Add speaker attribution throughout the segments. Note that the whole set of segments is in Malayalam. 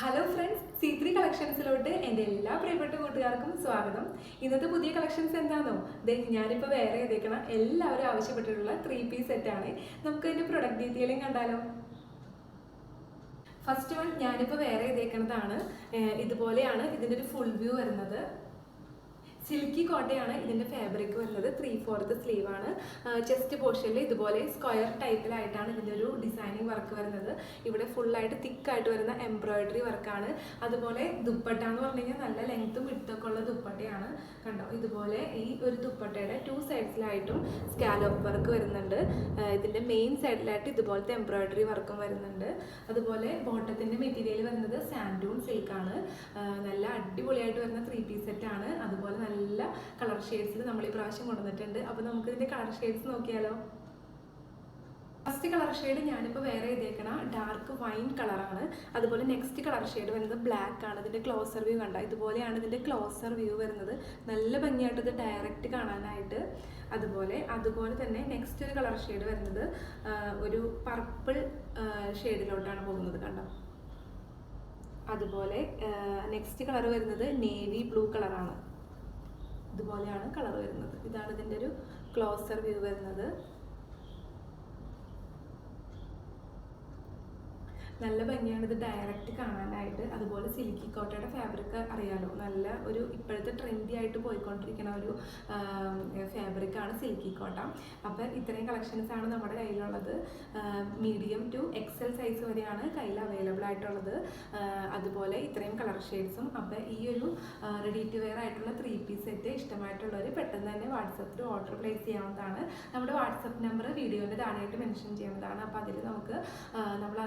Speaker 1: ഹലോ ഫ്രണ്ട്സ് സി ത്രീ കളക്ഷൻസിലോട്ട് എന്റെ എല്ലാ പ്രിയപ്പെട്ട കൂട്ടുകാർക്കും സ്വാഗതം. ഇന്നത്തെ പുതിയ കളക്ഷൻസ് എന്താണോ ദേ ഞാനിപ്പോൾ വേറെ ഏതേക്കണം എല്ലാവരും ആവശ്യപ്പെട്ടിട്ടുള്ള ത്രീ പീസ് സെറ്റാണ് നമുക്ക് അതിന്റെ പ്രൊഡക്റ്റ് ഡീറ്റെയിലും കണ്ടാലോ? ഫസ്റ്റ് വൺ ഞാനിപ്പോൾ വേറെ ഏതേക്കണതാണ് ഇതുപോലെയാണ് ഇതിന്റെ ഒരു ഫുൾ വ്യൂ വരുന്നത്. സിൽക്കി കോട്ടയാണ് ഇതിന്റെ ഫാബ്രിക് വരുന്നത്. ത്രീ ഫോർത്ത് സ്ലീവ് ആണ്. ചെസ്റ്റ് പോർഷനിൽ ഇതുപോലെ സ്ക്വയർ ടൈപ്പിലായിട്ടാണ് ഇതിന്റെ ഒരു ഡിസൈനിങ് വർക്ക് വരുന്നത്. ഇവിടെ ഫുള്ളായിട്ട് തിക്കായിട്ട് വരുന്ന എംബ്രോയിഡറി വർക്കാണ് അതുപോലെ ദുപ്പട്ട എന്ന് പറഞ്ഞു കഴിഞ്ഞാൽ നല്ല ലെങ്ത്തും വിട്ടൊക്കെ ഉള്ള കണ്ടോ? ഇതുപോലെ ഈ ഒരു ദുപ്പട്ടയുടെ ടു സൈഡ്സിലായിട്ടും സ്കാലോപ്പ് വർക്ക് വരുന്നുണ്ട്. ഇതിന്റെ മെയിൻ സൈഡിലായിട്ട് ഇതുപോലത്തെ എംബ്രോയിഡറി വർക്കും വരുന്നുണ്ട്. അതുപോലെ ബോട്ടത്തിന്റെ മെറ്റീരിയൽ വരുന്നത് സാൻഡൂൺ സിൽക്കാണ് നല്ല അടിപൊളിയായിട്ട് വരുന്ന ത്രീ പീസ് സെറ്റാണ് അതുപോലെ നല്ല കളർ ഷെയ്ഡ്സിൽ നമ്മൾ ഈ പ്രാവശ്യം കൊണ്ടുവന്നിട്ടുണ്ട്. അപ്പോൾ നമുക്ക് ഇതിന്റെ കളർ ഷെയ്ഡ്സ് നോക്കിയാലോ? കളർ ഷെയ്ഡ് ഞാനിപ്പോൾ വേറെ ചെയ്തേക്കണ ഡാർക്ക് വൈൻ കളറാണ് അതുപോലെ നെക്സ്റ്റ് കളർ ഷെയ്ഡ് വരുന്നത് ബ്ലാക്ക് ആണ്. ഇതിന്റെ ക്ലോസർ വ്യൂ കണ്ട ഇതുപോലെയാണ് ഇതിന്റെ ക്ലോസർ വ്യൂ വരുന്നത്. നല്ല ഭംഗിയായിട്ട് ഇത് ഡയറക്റ്റ് കാണാനായിട്ട്. അതുപോലെ അതുപോലെ തന്നെ നെക്സ്റ്റ് ഒരു കളർ ഷെയ്ഡ് വരുന്നത് ഒരു പർപ്പിൾ ഷെയ്ഡിലോട്ടാണ് പോകുന്നത് കണ്ടോ? അതുപോലെ നെക്സ്റ്റ് കളർ വരുന്നത് നേവി ബ്ലൂ കളറാണ് ഇതുപോലെയാണ് കളർ വരുന്നത്. ഇതാണ് ഇതിന്റെ ഒരു ക്ലോസർ വ്യൂ വരുന്നത്. നല്ല ഭംഗിയാണ് ഇത് ഡയറക്റ്റ് കാണാനായിട്ട്. അതുപോലെ സിൽക്കി കോട്ടയുടെ ഫാബ്രിക് അറിയാലോ? നല്ല ഒരു ഇപ്പോഴത്തെ ട്രെൻഡി ആയിട്ട് പോയിക്കൊണ്ടിരിക്കുന്ന ഒരു ഫാബ്രിക് ആണ് സിൽക്കി കോട്ട. അപ്പോൾ ഇത്രയും കളക്ഷൻസ് ആണ് നമ്മുടെ കയ്യിലുള്ളത്. മീഡിയം ടു എക്സൽ സൈസ് വരെയാണ് കയ്യിൽ അവൈലബിൾ ആയിട്ടുള്ളത്. അതുപോലെ ഇത്രയും കളർ ഷെയ്ഡ്സും അപ്പോൾ ഈ ഒരു റെഡി ടു വെയർ ആയിട്ടുള്ള ത്രീ പീസ് സെറ്റ് ഇഷ്ടമായിട്ടുള്ളവർ പെട്ടെന്ന് തന്നെ വാട്സപ്പിൽ ഓർഡർ പ്ലേസ് ചെയ്യാവുന്നതാണ്. നമ്മുടെ വാട്സപ്പ് നമ്പർ വീഡിയോന്റെ താഴെയായിട്ട് മെൻഷൻ ചെയ്യുന്നതാണ്. അപ്പോൾ അതിൽ നമുക്ക് നമ്മൾ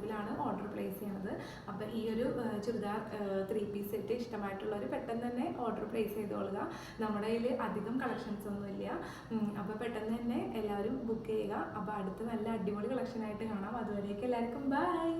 Speaker 1: വാട്സപ്പിലാണ് ഓർഡർ പ്ലേസ് ചെയ്യണത്. അപ്പോൾ ഈ ഒരു ചുരിദാർ ത്രീ പീസ് സെറ്റ് ഇഷ്ടമായിട്ടുള്ളവർ പെട്ടെന്ന് തന്നെ ഓർഡർ പ്ലേസ് ചെയ്തോളുക. നമ്മുടെ കയ്യിൽ അധികം കളക്ഷൻസ് ഒന്നുമില്ല അപ്പോൾ പെട്ടെന്ന് തന്നെ എല്ലാവരും ബുക്ക് ചെയ്യുക. അപ്പോൾ അടുത്ത നല്ല അടിപൊളി കളക്ഷനായിട്ട് കാണാം. അതുവരേക്കും എല്ലാവർക്കും ബൈ